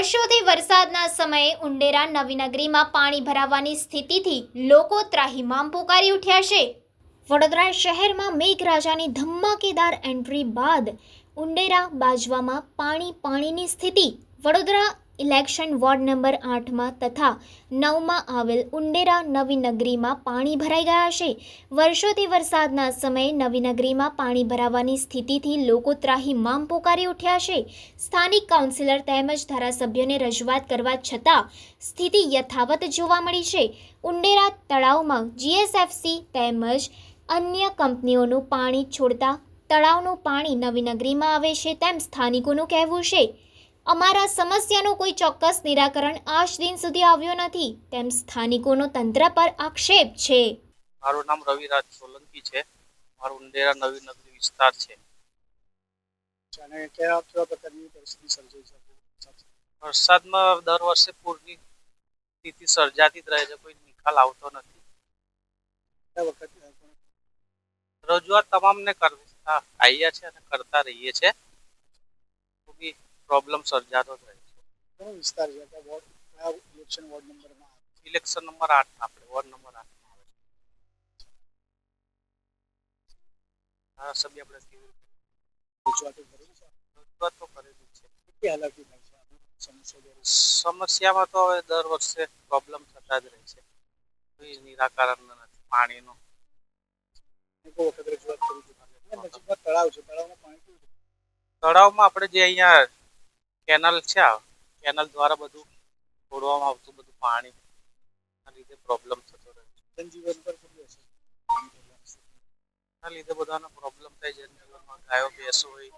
વર્ષોથી વરસાદના સમયે ઉંડેરા નવીનગરીમાં પાણી ભરાવાની સ્થિતિથી લોકો ત્રાહિમામ પોકારી ઉઠ્યા છે. વડોદરા શહેરમાં મેઘરાજાની ધમાકેદાર એન્ટ્રી બાદ ઉંડેરા બાજવામાં પાણી પાણીની સ્થિતિ. વડોદરા ઇલેક્શન વોર્ડ નંબર આઠમાં તથા નવમાં આવેલ ઉંડેરા નવીનગરીમાં પાણી ભરાઈ ગયા છે. વર્ષોથી વરસાદના સમયે નવીનગરીમાં પાણી ભરાવાની સ્થિતિથી લોકો ત્રાહિમામ પોકારી ઉઠ્યા છે. સ્થાનિક કાઉન્સિલર તેમજ ધારાસભ્યોને રજૂઆત કરવા છતાં સ્થિતિ યથાવત જોવા મળી છે. ઉંડેરા તળાવમાં જીએસએફસી તેમજ અન્ય કંપનીઓનું પાણી છોડતા તળાવનું પાણી નવીનગરીમાં આવે છે તેમ સ્થાનિકોનું કહેવું છે. અમારા સમસ્યાનું કોઈ ચોક્કસ નિરાકરણ આજ દિન સુધી આવ્યો નથી. તેમ સ્થાનિકોનો તંત્ર પર આક્ષેપ છે. મારું નામ રવિરાજ સોલંકી છે. મારું ઉંડેરા નવી નગરી વિસ્તાર છે. અને કયા કેવા પ્રકારની પરિસ્થિતિ સર્જાઈ છે? વરસાદમાં દર વર્ષે પૂરની સ્થિતિ સર્જાતી જ રહે છે. કોઈ નિકાલ આવતો નથી. રજૂઆત તમામને કરતા આવ્યા છે અને કરતા રહીએ છે. તો બી પ્રોબ્લેમ સર્જાતો રહે છે. કયો વિસ્તાર છે ત્યાં વોર્ડ કયા ઇલેક્શન વોર્ડ નંબરમાં ઇલેક્શન નંબર આઠ આપણે વોર્ડ નંબર આઠમાં આવે છે. ધારાસભ્ય આપણે કેવી રીતે રજૂઆતો કરેલી છે? રજૂઆતો કરેલી છે. કેટલી હાલાકી થાય છે? સમસ્યામાં તો હવે દર વર્ષે પ્રોબ્લેમ થતા જ રહે છે. કોઈ નિરાકરણ નથી પાણીનું. તળાવ છે? તળાવમાં પાણી છે? તળાવમાં આપણે જે અહીંયા કેનલ છે આ. કેનલ દ્વારા બધું છોડવામાં આવતું બધું પાણી આ લીધે પ્રોબ્લેમ થતો રહે છે. જનજીવન પર કેટલી અસર. એના લીધે બધાનો પ્રોબ્લેમ થાય છે. ગાયો ભેંસો હોય